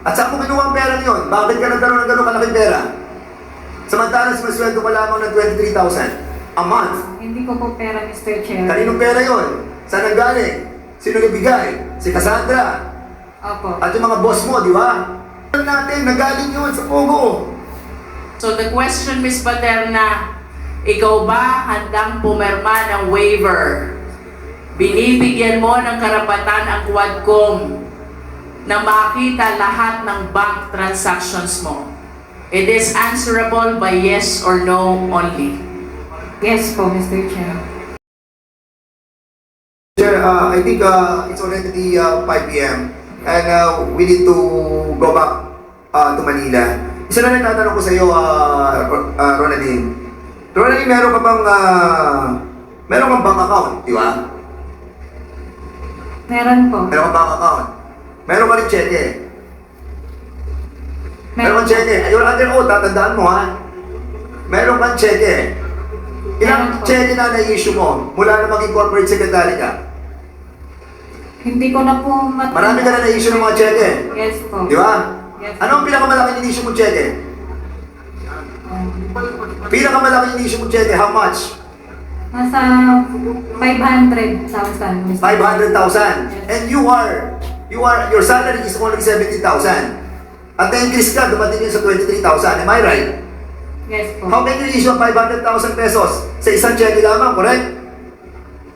At saan mo kinuha ang pera yun? Bakit ka nagkaroon ng gano'ng kalaking pera? Samantalang sumasweldo ka lamang ng 23,000 a month. Hindi ko po pera, Mr. Chair. Kaninong pera yon? Saan ang galing? Sino nagbigay? Si Cassandra. Opo. At yung mga boss mo, di ba? Alam natin, nagaling yun sa Pogo. So the question, Ms. Paterna, ikaw ba handang pumirma ng waiver? Binibigyan mo ng karapatan ang Quadcom na makita lahat ng bank transactions mo. It is answerable by yes or no only. Yes po, Mr. Chair. Sir, uh, I think uh, it's already uh, 5 p.m. and uh, we need to go back uh, to Manila. Isa na lang tatanong ko sa iyo, uh, uh, Ronaldine. Ronaldine, meron ka bang uh, meron kang bank account, di ba? Meron po. Meron kang bank account. Meron ka rin cheque. Meron kang cheque. Ayun, under oath, tatandaan mo ha. Meron kang cheque. Ilang Meron po. cheque na na-issue mo mula na maging corporate secretary ka? Hindi ko na po mat- Marami ka na na-issue ng mga cheque. Yes po. Di ba? Yes. Ano ang pinakamalaking in-issue mong cheque? Pinakamalaking in-issue mong cheque, how much? Nasa 500,000, Mr. 500,000. And you are, you are, your salary is only 70,000. At na-increase ka, dumating yun sa 23,000. Am I right? Yes po. How can you issue 500,000 pesos sa isang cheque lamang, correct?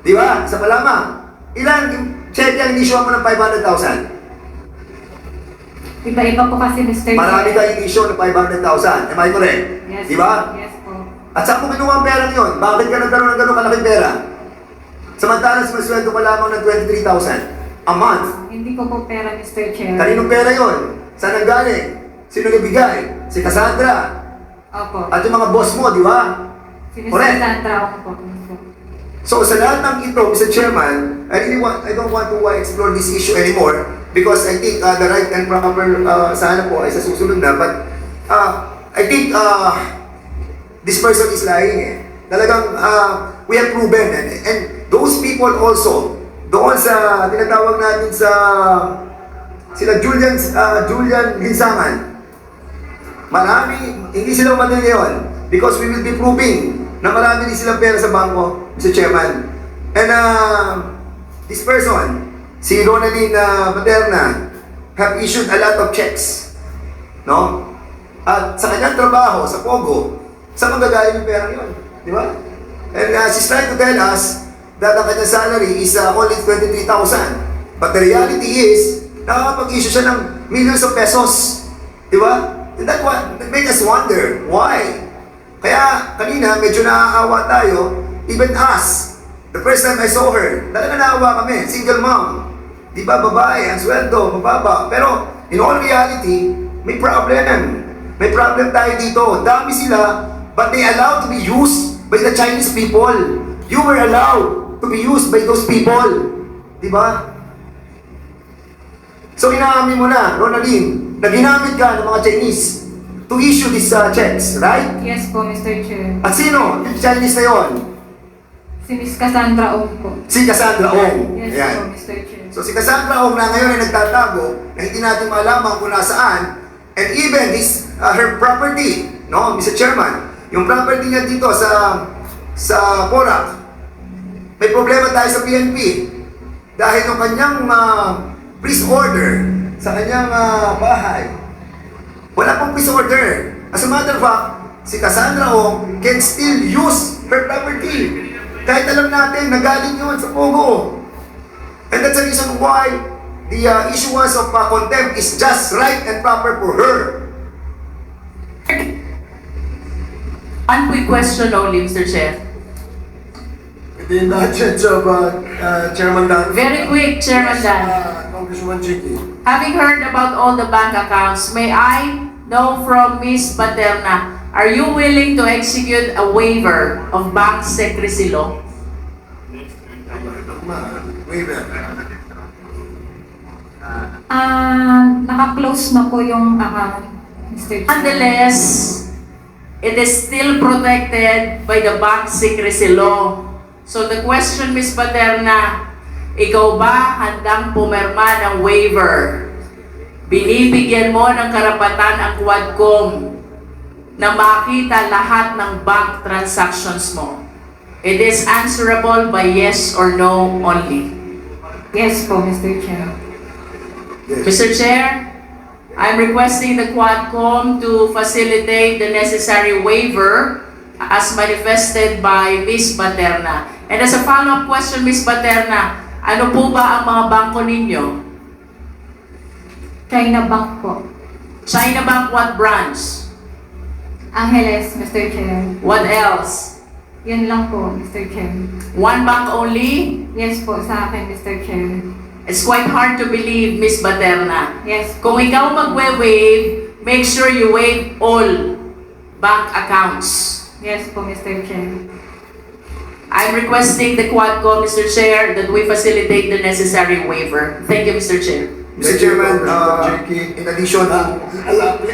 Di ba? Sa palama. Ilan cheque ang in-issue mo ng 500,000? Iba-iba po kasi, Mr. Marami ka in-issue ng 500,000. Am I correct? Yes. Di ba? Yes po. At saan mo kinuha ang pera yun? Bakit ka nagkaroon ng gano'ng kalaking pera? Samantalang sumasweldo ka lamang ng 23,000 a month. Hindi ko po pera, Mr. Chair. Kaninong pera yon? Saan ang galing? Sino nagbigay? Si Cassandra. Opo. At yung mga boss mo, di ba? Si Correct. Sandra ako po. So sa lahat ng ito, Mr. Chairman, I really want, I don't want to uh, explore this issue anymore because I think uh, the right and proper uh, sana po ay sa susunod na. But uh, I think uh, this person is lying eh. Talagang uh, we have proven and, and those people also doon sa tinatawag natin sa sila Julian uh, Julian Linsangan marami hindi sila umatil ngayon because we will be proving na marami din silang pera sa bangko Mr. Chairman. And uh, this person si Ronaldine uh, Materna have issued a lot of checks no? At sa kanyang trabaho sa Pogo sa manggagaling yung pera yun di ba? And uh, she's trying to tell us that ang kanyang salary is uh, only 23,000 but the reality is nakakapag-issue siya ng millions of pesos. Di ba and that, what, that make us wonder why? Kaya kanina medyo naaawa tayo. Even us the first time I saw her talaga naawa kami. Single mom. Di ba babae ang sweldo mababa. Pero in all reality may problem. May problem tayo dito. Dami sila but they allowed to be used by the Chinese people. You were allowed to be used by those people di ba so inaamin mo na Ronaldine na ginamit ka ng mga Chinese to issue these uh, checks right Yes po, Mr. Chair. at sino yung Chinese na yon Si Miss Cassandra Ong po. si Cassandra Ong Yes Ayan. po, Mr. Chair. So si Cassandra Ong na ngayon ay nagtatago na hindi natin malaman kung nasaan and even this uh, her property, no, Mr. Chairman, yung property niya dito sa sa Porac, may problema tayo sa PNP dahil yung kanyang uh, police order sa kanyang uh, bahay, wala pong police order. As a matter of fact, si Cassandra Ong can still use her property. Kahit alam natin, nagaling yun sa Pogo. And that's the reason why the uh, issuance of uh, contempt is just right and proper for her. One quick question only, Mr. Chair. The indulgence of uh, uh, Chairman Dan. Very quick, Chairman Dan. Uh, Congresswoman Chiki. Having heard about all the bank accounts, may I know from Ms. Paterna, are you willing to execute a waiver of bank secrecy law? Waiver. Ah, naka-close na po yung account, Mr. Chair. Nonetheless, it is still protected by the bank secrecy law. So the question, Ms. Paterna, ikaw ba handang pumirma ng waiver? binibigyan mo ng karapatan ang Quadcom na makita lahat ng bank transactions mo. It is answerable by yes or no only. Yes po, Mr. Chair. Mr. Chair, I'm requesting the Quadcom to facilitate the necessary waiver as manifested by Ms. Baterna. And as a follow-up question, Ms. Baterna, ano po ba ang mga bangko ninyo? China Bank po. China Bank, what branch? Angeles, Mr. Chair. What else? Yun lang po, Mr. Chair. One bank only? Yes po, sa akin, Mr. Chair. It's quite hard to believe, Ms. Baterna. Yes Kung ikaw magwe-waive, make sure you waive all bank accounts. Yes po, Mr. Chair. I'm requesting the Quadcom, Mr. Chair, that we facilitate the necessary waiver. Thank you, Mr. Chair. Mr. Chairman, uh, Jackie. in addition, Uh,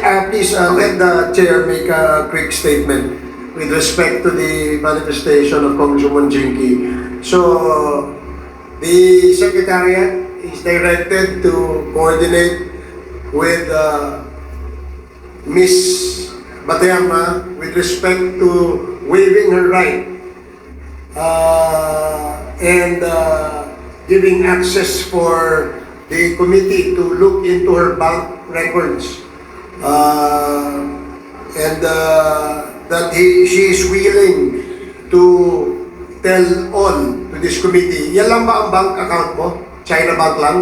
uh, please uh, let the chair make a quick statement with respect to the manifestation of Congresswoman Jinky. So, the Secretariat is directed to coordinate with uh, Ms. Baterna with respect to waiving her right uh, and uh, giving access for the committee to look into her bank records. Uh, and uh, that he, she is willing to tell all to this committee. Yan lang ba ang bank account mo? China Bank lang?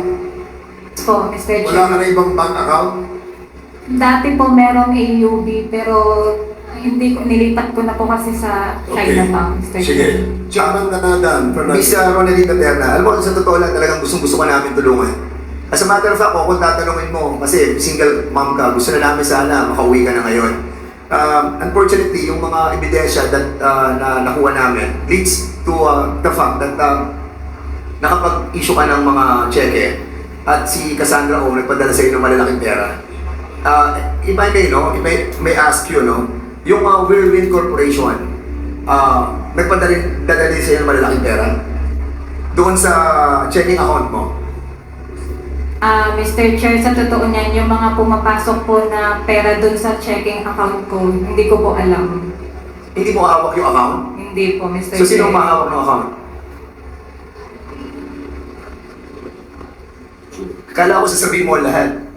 Po, Mr. Wala ka na ibang bank account? Dati po merong AUB pero hindi ko nilipat ko na po kasi sa China Bank, Mr. Sige. Chair. Chairman Kanadan, Miss Fernandez. uh, Ronaldine Baterna, alam mo, sa totoo lang talagang gustong-gusto ka namin tulungan. As a matter of fact, kung tatanungin mo, kasi single mom ka, gusto na namin sana makauwi ka na ngayon. Um, unfortunately, yung mga ebidensya that, uh, na nakuha namin leads to uh, the fact that uh, nakapag-issue ka ng mga cheque at si Cassandra O nagpadala sa iyo ng malalaking pera. Uh, if I may, no, if I may ask you, no, yung uh, Whirlwind Corporation, uh, nagpadala dadala sa iyo ng malalaking pera doon sa checking account mo. Ah, Mr. Chair, sa totoo niyan, yung mga pumapasok po na pera dun sa checking account ko, hindi ko po alam. Hindi mo hawak yung account. Hindi po, Mr. So, Chair. sino ang mahawak ng account? Kala ko sasabihin mo lahat.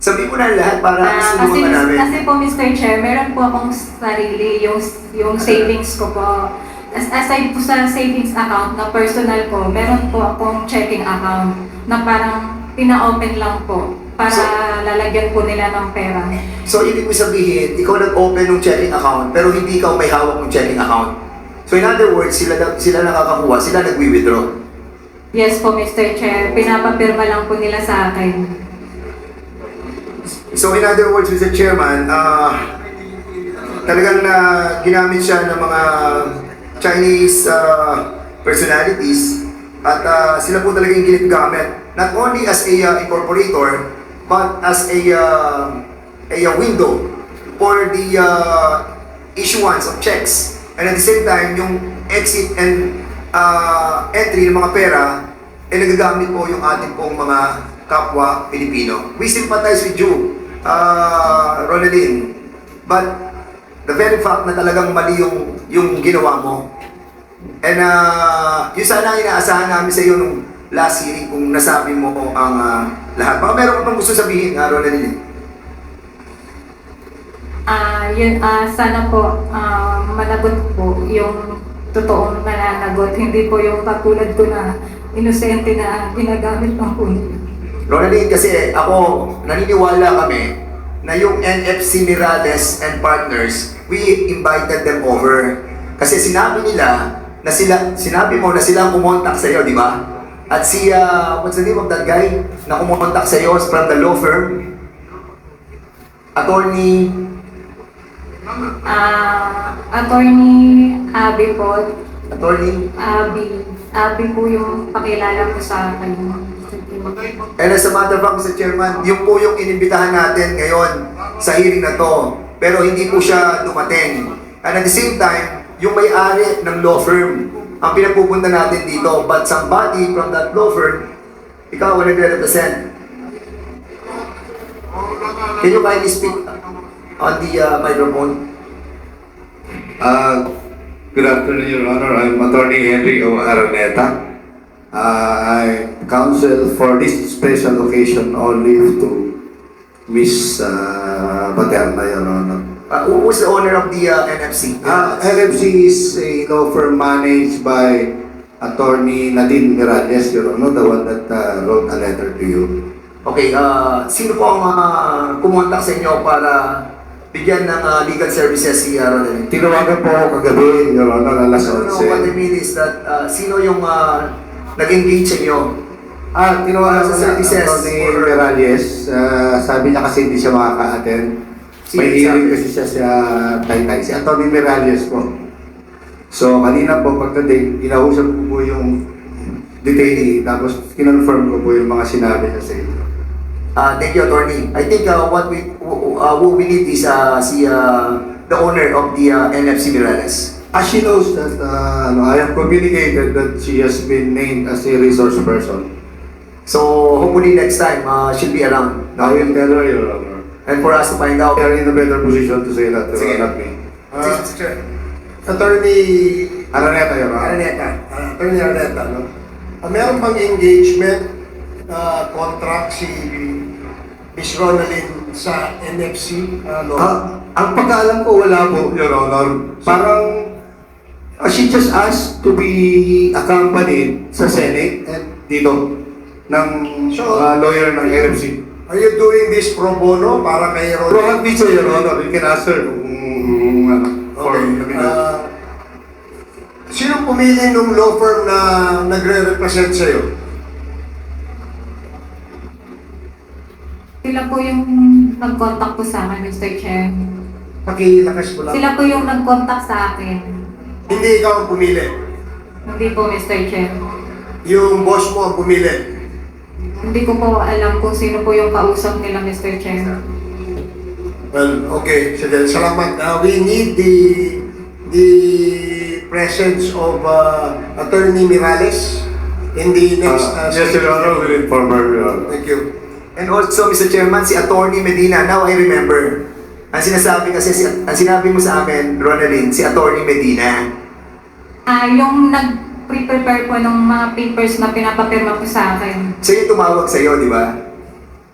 Sabihin mo na lahat para Ah, kasi, namin. kasi po, Mr. Chair, meron po akong sarili, yung, yung savings ko po. As, aside po sa savings account na personal ko, meron po akong checking account na parang pina-open lang po para So- lalagyan po nila ng pera. So, ibig mo sabihin, ikaw nag-open ng checking account, pero hindi ikaw may hawak ng checking account. So, in other words, sila, sila nakakakuha, sila nagwi-withdraw. Yes po, Mr. Chair. Pinapapirma lang po nila sa akin. So, in other words, Mr. Chairman, ah, talagang na ginamit siya ng mga Chinese ah, personalities at ah, sila po talaga yung ginagamit. Not only as a ah, incorporator, but as a, ah, a ah, window for the ah, issuance of checks. And at the same time, yung exit and ah, entry ng mga pera, eh nagagamit po yung ating pong mga kapwa Pilipino. We sympathize with you, uh, Ronaldin. But the very fact na talagang mali yung, yung ginawa mo. And uh, yun sana inaasahan namin sa iyo nung last hearing kung nasabi mo ang ah, lahat. Baka meron ka pang gusto sabihin, uh, Ronaldin. Ah, yun, ah, sana po ah, managot po yung totoong nananagot. Hindi po yung katulad ko na inosente na ginagamit ng puno. Ronaldin, kasi ako, naniniwala kami na yung NFC Mirales and Partners, we invited them over. Kasi sinabi nila na sila, sinabi mo na sila ang kumontak sa iyo, di ba? At si, uh, what's the name of that guy na kumontak sa iyo from the law firm? Attorney, Ah, attorney Abby po, attorney, Abby, Abby po yung pakilala ko sa akin. And as a matter of fact, Mr. Chairman, yung po yung inimbitahan natin ngayon sa hearing na to. Pero hindi po siya dumating. And at the same time, yung may-ari ng law firm ang pinapupunta natin dito. But somebody from that law firm, ikaw 100%. Can you kindly speak on the uh, microphone? Uh, Good afternoon, Your Honor. I'm Attorney Henry O. Araneta. Uh, I counsel for this special occasion only to Miss uh, Paterna, Your Honor. Uh, who- the owner of the uh, NFC? Uh, LFC is a law firm managed by Attorney Nadine Miralles, Your Honor, the one that uh, wrote a letter to you. Okay, uh, sino po ang uh, kumontak sa inyo para bigyan ng uh, legal services si uh? Tinawagan po ako kagabi, Your Honor, alas No, no, what I 11. mean is that uh, sino yung uh, nag-engage sa inyo? Ah, tinawagan Sa services Attorney or- Miralles. Uh, sabi niya kasi hindi siya makaka-attend. Sino May hearing kasi siya sa Taytay. Si Atty. Miralles po. So, kanina po pagdating, inausap ko po yung detainee, tapos kinonfirm ko po yung mga sinabi niya sa inyo. Uh, thank you, attorney. I think uh, what we uh, what we need is uh, si uh, the owner of the uh, NFC Mirales. As she knows that uh, ano, I have communicated that she has been named as a resource person. So hopefully next time uh, she'll be around. I will tell her. And for us to find out. We are in a better position to say that, Sige. Not me. Uh. Attorney Araneta, Your Honor. Araneta, uh, Attorney Araneta, no? Uh, meron bang engagement uh, contract si Miss Ronaldin sa NFC? Ano? Ah, ang pagkaalam ko wala po, Your Honor. Parang she just asked to be accompanied sa Senate at dito ng So- uh, lawyer ng RMC. Are you doing this pro bono para kay Pero Ronaldin? ang video, Your Honor, you can ask her kung ano, for Okay. Uh, sino pumili nung law firm na nagre-represent sa'yo? Sila po yung nag-contact po sa akin, Mr. Chair. Pakilakas mo lang. Sila po yung nag-contact sa akin. Hindi ikaw ang pumili. Hindi po, Mr. Chair. Yung boss mo ang pumili. Hindi ko po alam kung sino po yung kausap nila, Mr. Chair. Well, okay. Sige, salamat. Uh, we need the the presence of uh, Attorney Mirales in the next... Uh, uh, yes, Your Honor, will inform her, Your Honor. Thank you. And also, Mr. Chairman, si Attorney Medina, now I remember. Ang sinasabi kasi, si, ang sinabi mo sa amin, Ronaldin, si Attorney Medina. Ah, yung nag-prepare po ng mga papers na pinapapirma po sa akin. Siya yung tumawag sa'yo, di ba?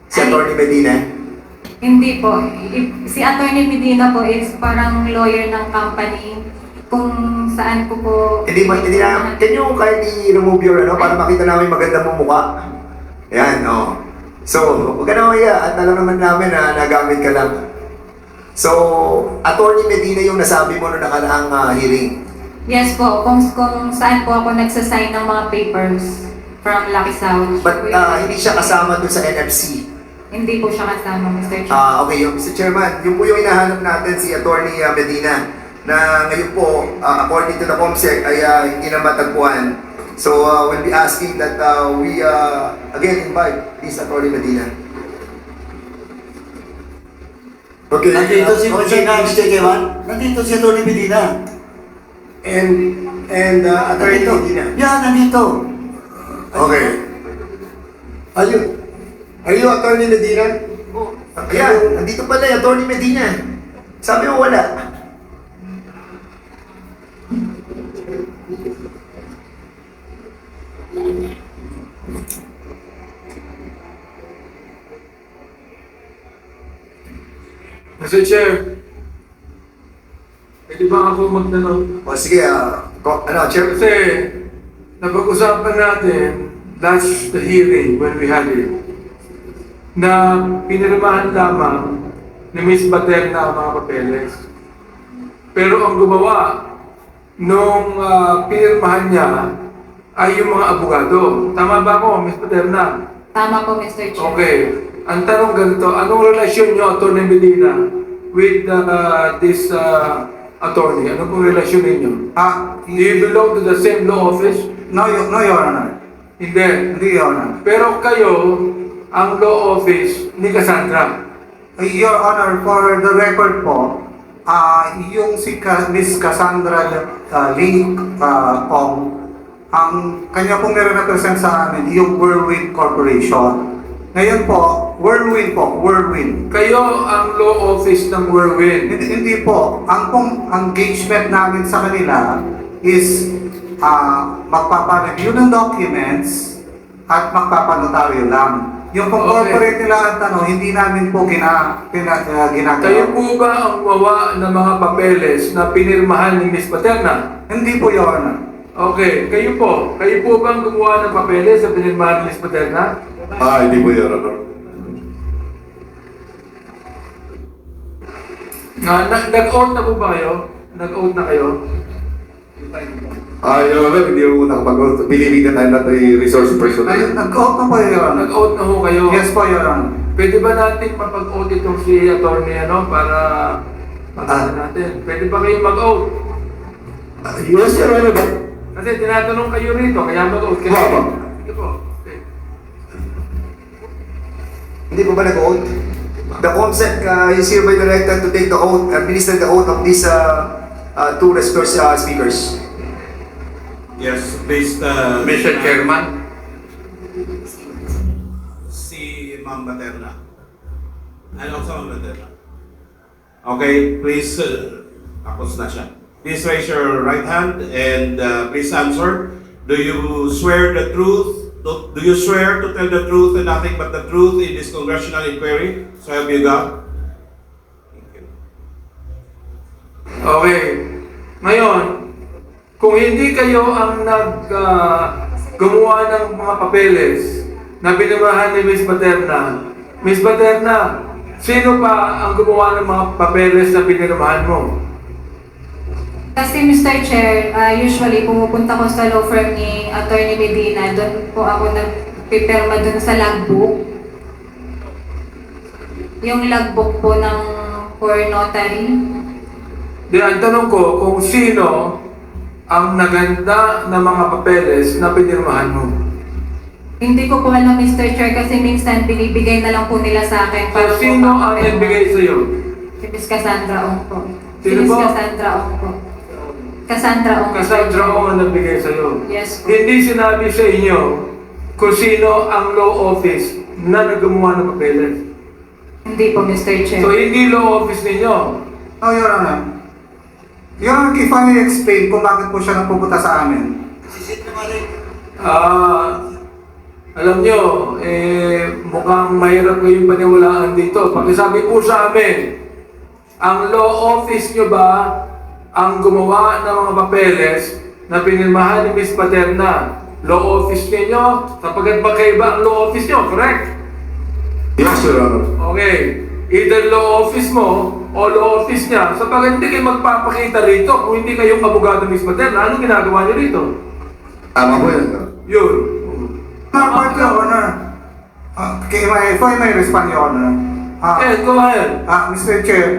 Si Ay. Attorney Medina. Hindi po. I- Si Attorney Medina po is parang lawyer ng company kung saan ko po... Hindi ba, hindi na, can you kindly remove your, ano, para makita namin maganda mong mukha? Yan, oh. So, huwag ka na maya, at alam naman namin na nagamit ka lang. So, Attorney Medina yung nasabi mo noong nakaraang ah, hearing. Yes po, kung, kung saan po ako nagsasign ng mga papers from Lucky South. But ah, hindi siya kasama dun sa NFC. Hindi po siya kasama, Mr. Chair. Ah, okay, yung Mr. Chairman, yung po yung hinahanap natin si Attorney ah, Medina na ngayon po, ah, according to the COMSEC, ay ah, hindi na matagpuan. So, ah, we'll be asking that ah, we ah, again invite this Attorney Medina. Okay. Nandito si uh, Medina, Mr. Kewan. Nandito si Tony Medina. And, and uh, Attorney Nandito. Medina. Yan, nandito. Okay. Are you, are you Attorney Medina? Ayan, nandito pala yung Attorney Medina. Sabi mo wala. Mr. Chair, pwede ba ako magtanong? O sige, ah, ko- ano, Chair, Kasi napag-usapan natin last the hearing when we had it na pinirmahan lamang ni Miss Baterna ang mga papeles. Pero ang gumawa nung ah, pinirmahan niya ay yung mga abogado. Tama ba ako, Miss Baterna? Tama po, Mr. Chair. Okay. Ang tanong ganito, anong relasyon nyo, Atty. Medina, with uh, this uh, attorney? Ano pong relasyon ninyo? Ah, Do you belong to the same law office? no, Your- no, Your Honor. Hindi. Hindi, Your Honor. Pero kayo, ang law office ni Cassandra. Your Honor, for the record po, ah yung si Ka- Miss Cassandra uh, Lee uh, Ong, ang kanya pong nire-represent sa amin, yung Berwick Corporation. Ngayon po, whirlwind po, whirlwind. Kayo ang law office ng Whirlwind. Hindi, hindi po. Ang pong engagement namin sa kanila is ah magpapareview ng documents at magpapanotaryo lang. Yung pong Okay. corporate nila at ano, hindi namin po gina, gina, ah, ginagawa. Kayo po ba ang wawa ng mga papeles na pinirmahan ni Miss Paterna? Hindi po yun. Okay, kayo po. Kayo po ba ang gumawa ng papeles sa pinirmahan ni Miss Paterna? Ah, hindi po, Your Honor. Na, na, na po ba kayo? Nag-oath na kayo? Ah, Your Honor, hindi po nakapag-oath. Believing that I'm not a resource person. Ay, nag-out na po yun. Nag-oath na ho kayo? Yes po yun. Pwede ba natin mapag-oath itong si attorney ano para Ah. makita natin? Pwede ba kayo mag-oath? Ah, yes, Your Honor, but Kasi tinatanong kayo rito, kaya mag-oath kayo. Opo. Sige po. Okay. Hindi po ba nag-oath? The COMSEC uh, is hereby directed to take the oath, administer the oath of these uh, uh, two respected uh, speakers. Yes, please, uh, Mr. Chairman. si Ma'am Baterna. And also Ma'am Baterna. Okay, please, uh, tapos na siya. Please raise your right hand and uh, please answer. Do you swear the truth? Do, do you swear to tell the truth and nothing but the truth in this congressional inquiry? So help you God. Okay. Ngayon, kung hindi kayo ang nag ah, gumawa ng mga papeles na pinamahan ni Miss Paterna, Miss Paterna, sino pa ang gumawa ng mga papeles na pinirmahan mo? Kasi Mr. Chair, ah, usually pumupunta ko sa law firm ni Attorney Medina. Doon po ako nagpipirma doon sa logbook. Yung logbook po ng for notary. Di ang tanong ko kung sino ang naganda ng mga papeles na pinirmahan mo. Hindi ko po alam Mr. Chair kasi minsan binibigay na lang po nila sa akin So, sino ang nagbigay sa iyo? Si Miss Cassandra Ong po. Si Sino Miss po? Cassandra Ong po. Cassandra Ong. Cassandra. Ong ang nagbigay sa iyo. Yes po. Hindi sinabi sa inyo kung sino ang law office na naggumawa ng papeles. Hindi po Mr. Chair. So, hindi law office ninyo. Oh, Your Honor. Your Honor, if I may explain kung bakit po siya napupunta sa amin. Ah, alam nyo, eh, mukhang mahirap kayong paniwalaan dito. Pakisabi po sa amin, ang law office nyo ba ang gumawa ng mga papeles na pinirmahan ni Miss Paterna? Law office ninyo? Sapagkat magkaiba ang law office nyo, correct? yes, Your Honor. Okay. Either law office mo o law office niya. Sapagkat hindi kayo magpapakita rito kung hindi kayong abogado Miss Paterna. Anong ginagawa niyo rito? Tama po yan, Your. Yun. Honor, part, Your Honor. Ah, okay, may, if I may respond, Your Honor. Ah, Eh, go ahead. Ah, Mr. Chair,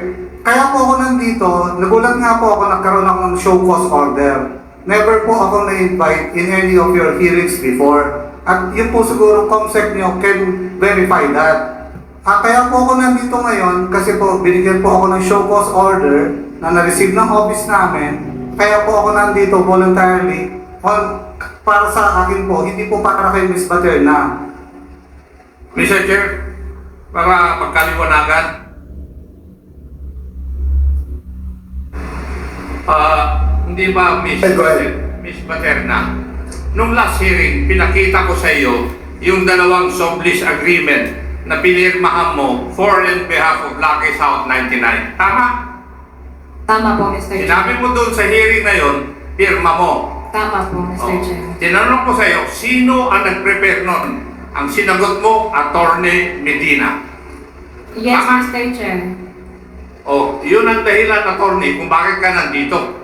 kaya po ako nandito, nagulat nga po ako nagkaroon ako ng show cause order. Never po ako na-invite in any of your hearings before. At yun po siguro COMSEC nyo can verify that. Ah, kaya po ako nandito ngayon kasi po binigyan po ako ng show cause order na na-receive ng office namin. Kaya po ako nandito voluntarily on, para sa akin po, hindi po para kay Miss Baterna. Mr. Chair, para magkaliwanagan, ah, hindi ba, Miss. Miss Paterna, nung last hearing, pinakita ko sa iyo yung dalawang sublease agreement na pinirmahan mo for and behalf of Lucky South 99. Tama? Tama po Mr. Chair. Sinabi mo doon sa hearing na yon, pirma mo. Tama po Mr. Oh. Chair. Tinanong ko sa iyo, sino ang nag-prepare nun? Ang sinagot mo, Attorney Medina. Yes, Tama. Mr. Chair. Oh, yun ang dahilan, attorney, kung bakit ka nandito.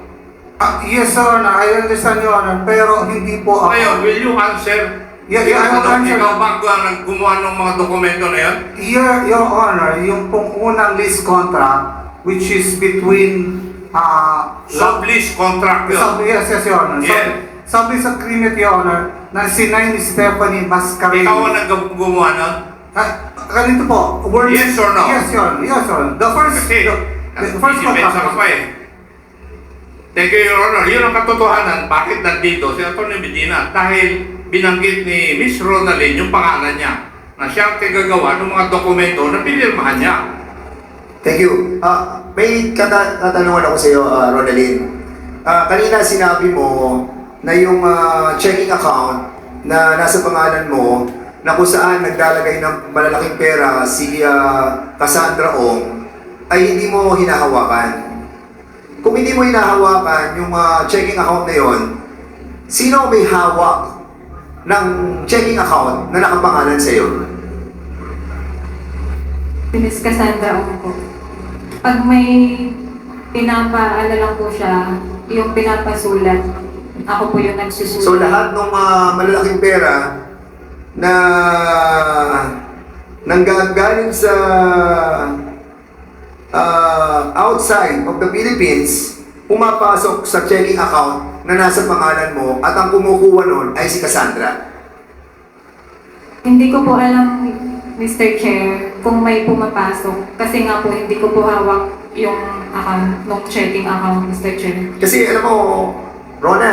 Ah, yes, Your Honor. I understand, Your Honor. Pero hindi po ako... Ngayon, will you answer? Yeah, yeah, I will Ikaw- answer. Ikaw ba ang gumawa ng mga dokumento na yun? Your, Your Honor, yung pong unang lease contract, which is between... Uh, Sublease contract yun. sub, yes, yes, Your Honor. Sub, Yeah. sublease agreement, Your Honor, na si Nine Stephanie Mascarini. Ikaw ang nag- gumawa nun? Ah, ganito po. Word, Yes or no? Yes, Your Honor. Yes, Your Honor. The first... Kasi, the, the first contract... pa eh. Thank you, Your Honor. Yun ang katotohanan. Bakit nandito si Atty. Medina? Dahil binanggit ni Miss Ronaldin yung pangalan niya na na siyang tigagawa ng mga dokumento na pinirmahan niya. Thank you. Ah, may kata katanungan ako sa iyo, uh, Ronaldin. Ah, kanina sinabi mo na yung ah, checking account na nasa pangalan mo na kung saan naglalagay ng malalaking pera si ah, Cassandra Ong ay hindi mo hinahawakan. Kung hindi mo hinahawakan yung ah, checking account na yon, sino may hawak ng checking account na nakapangalan sa iyo? Miss Cassandra Ong po. Pag may pinapaala lang po siya, yung pinapasulat, ako po yung nagsusulat. So lahat ng mga malalaking pera na nanggagaling sa uh, outside of the Philippines, pumapasok sa checking account na nasa pangalan mo at ang kumukuha nun ay si Cassandra. Hindi ko po alam, Mr. Chair, kung may pumapasok. Kasi nga po, hindi ko po hawak yung account, nung checking account, Mr. Chair. Kasi alam mo, Rona,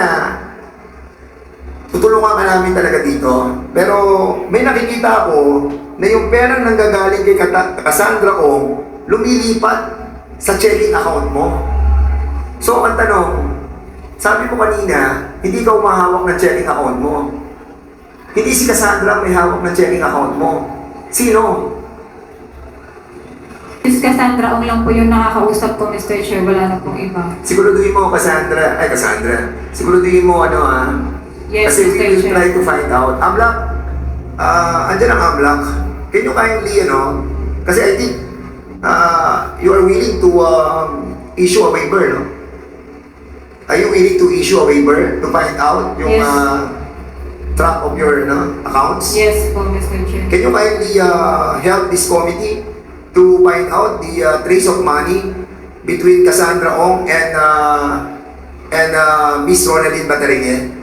tutulungan ka namin talaga dito. Pero may nakikita ako na yung perang nanggagaling kay Kata- Cassandra Ong lumilipat sa checking account mo. So ang tanong, sabi mo kanina, hindi ka umahawak ng checking account mo. Hindi si Cassandra may hawak ng checking account mo. Sino? Miss Cassandra Ong lang po yung nakakausap ko, Mr. Chair. Wala na pong iba. Siguraduhin mo, Cassandra, ay Cassandra, siguraduhin mo ano ah, Yes, Kasi we will try to find out. Amlak, ah, andyan ang Amlak. Can you kindly, ano, kasi I think, ah, you are willing to um, issue a waiver, no? Are you willing to issue a waiver to find out yung Yes. ah, track of your no, accounts? Yes po, Mr. Chair. Can you kindly uh, help this committee to find out the uh, trace of money between Cassandra Ong and uh, and uh, Miss Ronaldine Bataringe?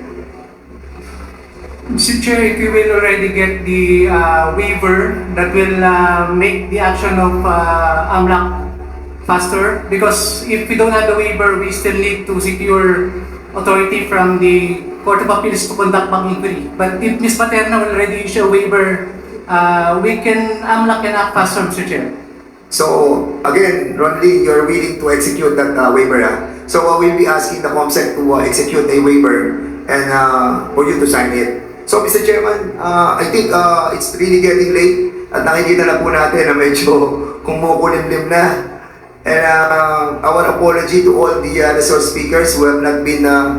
Mr. Chair, if you will already get the uh, waiver that will uh, make the action of uh, AMLAC faster because if we don't have the waiver, we still need to secure authority from the Court of Appeals to conduct back inquiry. But if Ms. Paterna will already issue a waiver, uh, we can, AMLAC can act faster, Mr. Chair. So again, Ronaldine, you're willing to execute that uh, waiver. ah? So uh, we'll be asking the COMSEC to uh, execute a waiver and uh, for you to sign it. So Mr. Chairman, uh, I think uh, it's really getting late at nakikita na po natin na medyo kumukulimlim na. And uh, our apology to all the uh, resource speakers who have not been uh,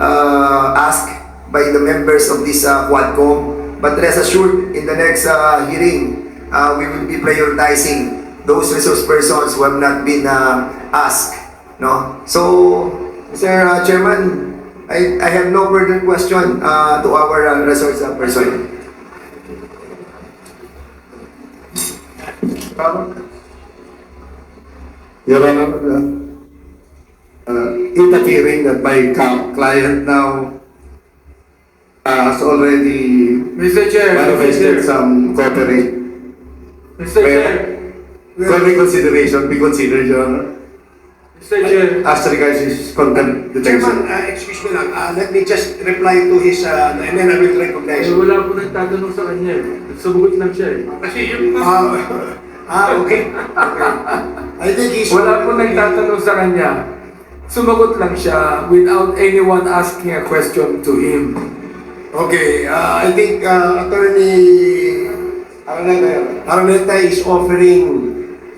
uh, asked by the members of this uh, Quadcom. But rest assured, in the next uh, hearing, uh, we will be prioritizing those resource persons who have not been uh, asked. No? So, Mr. uh, Chairman, I, I have no further question uh, to our uh, resource uh, person. Your Honor, uh, uh, it appearing that my client now uh, has already Mr. Chair, Mr. manifested Chair, some cooperate. Mr. Chair, For reconsideration, be considered, Your Honor, Mr. Chair. as regards his contempt Chairman, detention. uh, excuse me lang, uh, let me just reply to his, uh, and then I will recognize. Eh, wala po nagtatanong sa kanya eh. Sumagot lang siya eh. Kasi yung Ah, ah, okay. okay. I think he's... Wala po nagtatanong sa kanya. Sumagot lang siya without anyone asking a question to him. Okay, uh, I think uh, Attorney Araneta is offering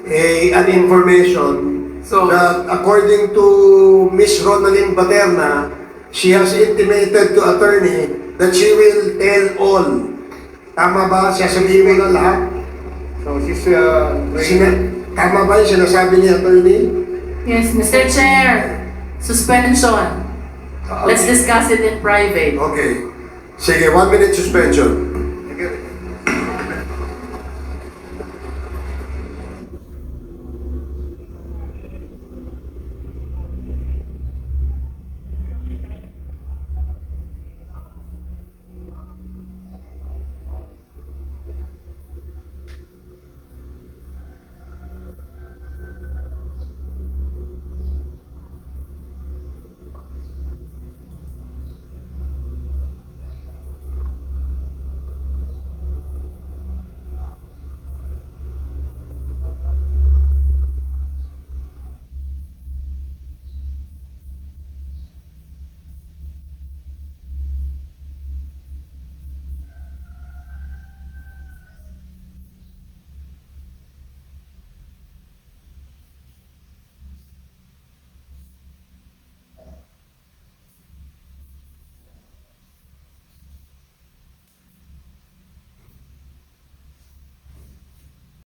a, an information So, that according to Miss Ronaldine Baterna, she has intimated to attorney that she will tell all. Tama ba? Siya sabihin mo na lahat? So, she's, uh, Sina- tama ba yung sinasabi ni attorney? Yes, Mr. Mr. Chair, suspension. Let's discuss it in private. Okay. Sige, one minute suspension.